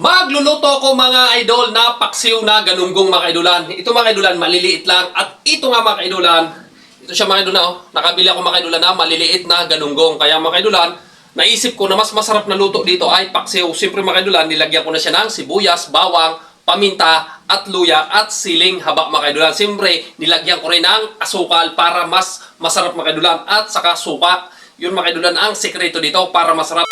Magluluto ko mga idol na paksiw na galunggong mga kaidolan. Ito mga kaidolan, maliliit lang. At ito nga mga kaidolan, ito siya mga kaidolan, oh. nakabili ako mga kaidolan na maliliit na galunggong. Kaya mga kaidolan, naisip ko na mas masarap na luto dito ay paksiw. Siyempre mga kaidolan, nilagyan ko na siya ng sibuyas, bawang, paminta, at luya, at siling haba mga kaidolan. Siyempre, nilagyan ko rin ng asukal para mas masarap mga kaidolan. At saka suka. Yun mga kaidolan ang sekreto dito para masarap.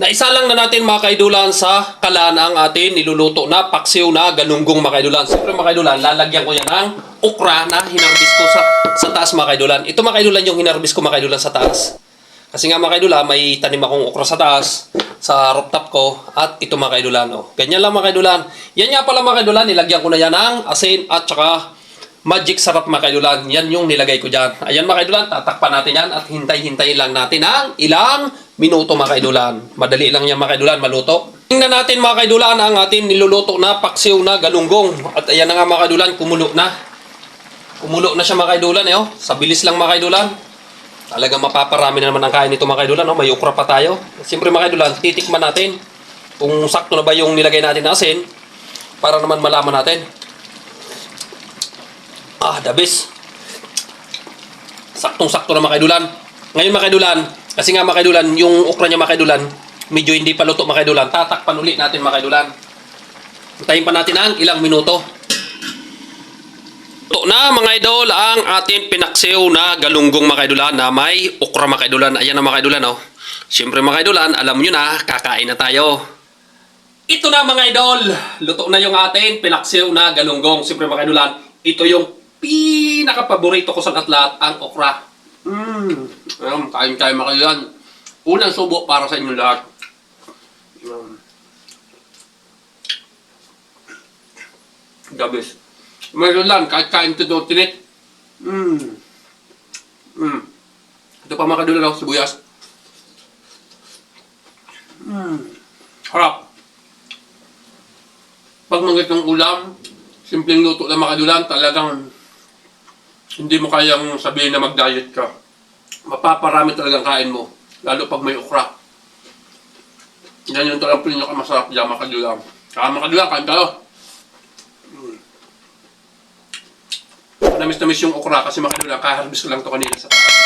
Naisa lang na natin mga kaidulan sa kalan ang atin niluluto na paksiw na galunggong mga kaidulan. Siyempre mga kaidulan, lalagyan ko yan ng okra na hinarbis ko sa, sa taas mga kaidulan. Ito mga kaidulan yung hinarbis ko mga kaidulan sa taas. Kasi nga mga kaidulan, may tanim akong okra sa taas sa rooftop ko at ito mga kaidulan. Oh. Ganyan lang mga kaidulan. Yan nga pala mga kaidulan, nilagyan ko na yan ng asin at saka magic sarap mga kaidulan. Yan yung nilagay ko dyan. Ayan mga kaidulan, tatakpan natin yan at hintay-hintayin lang natin ang ilang minuto mga kaidulan. Madali lang yan mga kaidulan, maluto. Tingnan natin mga kaidulan ang atin niluluto na paksiw na galunggong. At ayan na nga mga kaidulan, kumulo na. Kumulo na siya mga kaidulan eh, oh. Sa bilis lang mga kaidulan. Talaga mapaparami na naman ang kain nito mga kaidulan, oh. May ukra pa tayo. Siyempre mga kaidulan, titikman natin kung sakto na ba yung nilagay natin na asin para naman malaman natin. Ah, the best. Saktong-sakto na mga kaidulan. Ngayon mga kaidulan, kasi nga mga kaidulan, yung okra niya mga kaidulan, medyo hindi pa luto mga kaidulan. Tatakpan ulit natin mga kaidulan. Hintayin pa natin ang ilang minuto. Ito na mga idol ang ating pinaksiw na galunggong mga kaidulan na may okra mga kaidulan. Ayan na mga kaidulan oh. Siyempre mga kaidulan, alam nyo na, kakain na tayo. Ito na mga idol, luto na yung ating pinaksiw na galunggong. Siyempre mga kaidulan, ito yung pinaka-paborito ko sa lahat, ang okra. Mmm, ayun, kain tayo mga kaidulan. Unang subo para sa inyo lahat. Um, the best. Meron lang, kahit kain ito doon, tinit. Mmm. Mmm. Ito pa mga kadulan, sibuyas. Mmm. Harap. Pag manggit ng ulam, simpleng luto lang mga kadulan, talagang hindi mo kayang sabihin na mag-diet ka. Mapaparami talagang kain mo. Lalo pag may okra. Yan yung talagang pinakamasarap dyan mga kadulan. Kaya mga kadulan, kain tayo. Namis na miss yung okra kasi makadula, kaharbis ko lang to kanina sa taas.